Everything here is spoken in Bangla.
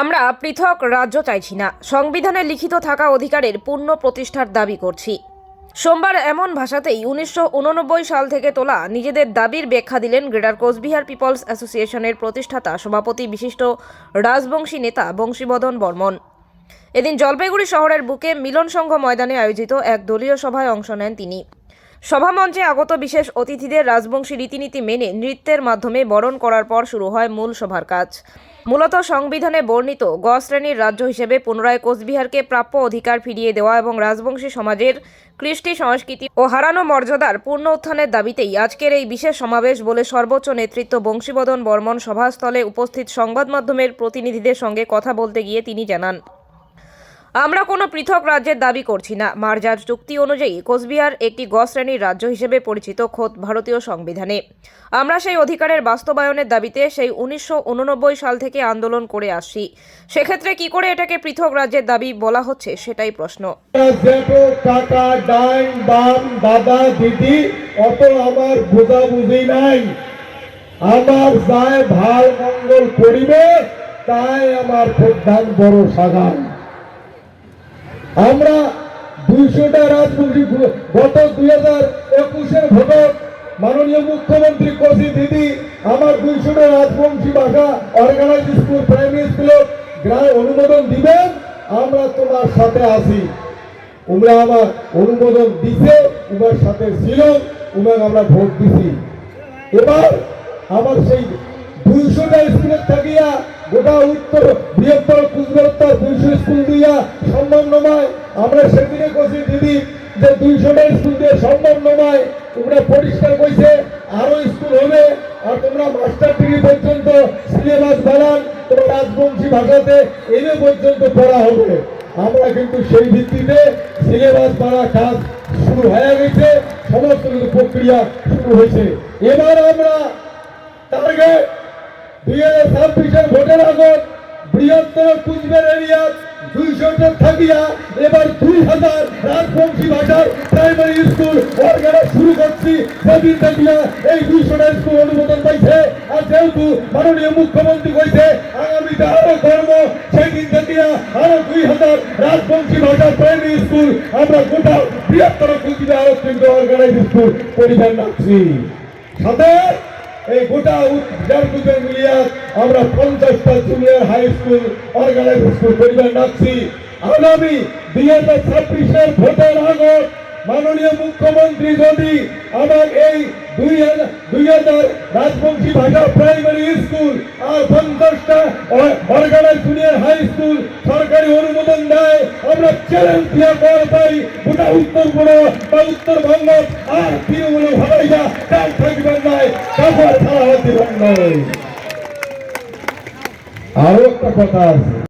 আমরা পৃথক রাজ্য চাইছি না। সংবিধানে লিখিত থাকা অধিকারের পূর্ণ প্রতিষ্ঠার দাবি করছি। সোমবার এমন ভাষাতেই উনিশশো উননব্বই সাল থেকে তোলা নিজেদের দাবির ব্যাখ্যা দিলেন গ্রেটার কোচবিহার পিপলস অ্যাসোসিয়েশনের প্রতিষ্ঠাতা, সভাপতি বিশিষ্ট রাজবংশী নেতা বংশীবদন বর্মন। এদিন জলপাইগুড়ি শহরের বুকে মিলন সংঘ ময়দানে আয়োজিত এক দলীয় সভায় অংশ নেন তিনি। সভামঞ্চে আগত বিশেষ অতিথিদের রাজবংশী রীতিনীতি মেনে নৃত্যের মাধ্যমে বরণ করার পর শুরু হয় মূল সভার কাজ। মূলত সংবিধানে বর্ণিত গ শ্রেণির রাজ্য হিসেবে পুনরায় কোচবিহারকে প্রাপ্য অধিকার ফিরিয়ে দেওয়া এবং রাজবংশী সমাজের কৃষ্টি সংস্কৃতি ও হারানো মর্যাদার পূর্ণ উত্থানের দাবিতেই আজকের এই বিশেষ সমাবেশ বলে সর্বোচ্চ নেতৃত্ব বংশীবদন বর্মন সভাস্থলে উপস্থিত সংবাদ মাধ্যমের প্রতিনিধিদের সঙ্গে কথা বলতে গিয়ে তিনি জানান। আমরা কোনো পৃথক রাজ্যের দাবি করছি না। মার্জার চুক্তি অনুযায়ী কোচবিহার একটি গ শ্রেণির রাজ্য হিসেবে পরিচিত খোদ ভারতীয় সংবিধানে। আমরা সেই অধিকারের বাস্তবায়নের দাবিতে সেই উনিশশো উননব্বই সাল থেকে আন্দোলন করে আসছি। সেক্ষেত্রে কি করে এটাকে পৃথক রাজ্যের দাবি বলা হচ্ছে সেটাই প্রশ্ন। আমার যায় ভালো মঙ্গল করিবে, তাই আমার প্রধান বড় সাগান। আমরা দুইশোটা ভো- গত দুই হাজার একুশের ভোটক মাননীয় মুখ্যমন্ত্রী কষি দিদি, আমার দুইশোটা রাজবংশী ভাষা অর্গানাইজ স্কুল প্রাইমারি স্কুলে গ্রাম অনুমোদন দিবেন, আমরা তোমার সাথে আসি তোমরা আমার অনুমোদন দিছে তোমার সাথে ছিল তোমার আমরা ভোট দিছি। এবার আমার সেই দুইশোটা স্কুলের থাকিয়া গোটা উত্তর, বৃহত্তর কুচবিহার দুইশো স্কুল দিয়া সম্ভব নয়। আমরা সেদিনে কছি দিদি, যে দুইশোটা স্কুল দিয়ে সম্ভব নয়। তোমরা পরিষ্কার কইছে, আরও স্কুল হবে। আর তোমরা মাস্টার ডিগ্রি পর্যন্ত সিলেবাস বানান, তোমরা রাজবংশী ভাষাতে এনে পর্যন্ত পড়া হবে। আমরা কিন্তু সেই ভিত্তিতে সিলেবাস বাড়া কাজ শুরু হয়ে গেছে, সমস্ত কিছু প্রক্রিয়া শুরু হয়েছে। এবার আমরা টার্গেট দুই হাজার ছাব্বিশের ভোটের আগত বৃহত্তর কুচবিহার এরিয়া দুইশোটা থাকিয়া এবার দুই হাজার রাজবংশী ভাষার প্রাইমারি স্কুল অর্গানা শুরু করছি। সেদিন থাকিয়া এই দুইশোটা স্কুল অনুমোদন পাইছে। আর যেহেতু মাননীয় মুখ্যমন্ত্রী কইছে, আগামীতে আরও কর্ম সেদিন থাকিয়া আরও দুই হাজার রাজবংশী ভাষার প্রাইমারি স্কুল আমরা গোটা বৃহত্তর কুচবিহার কিন্তু অর্গানাইজ স্কুল পরিবার রাখছি সাথে এই গোটা উদ্যানপুজোর মিলিয়ে আমরা পঞ্চাশটা junior high school organise school পরিবার ডাকছি আগামী দুই হাজার ছাব্বিশের ভোটের আগত মাননীয় মুখ্যমন্ত্রী যদি আমার এই দুই হাজার রাজবংশী ভাষা প্রাইমারি স্কুল আর পঞ্চাশটা অর্গানাইজ জুনিয়র হাই স্কুল সরকারি অনুমোদন দেয়, আমরা চ্যালেঞ্জ দিয়ে কর পাই, গোটা উত্তরবঙ্গ বা উত্তরবঙ্গ আর তৃণমূল ভাবাইয়া কাজ থাকবেন নাই কাপড় ছাড়া হতে নয় আরও একটা কথা আছে।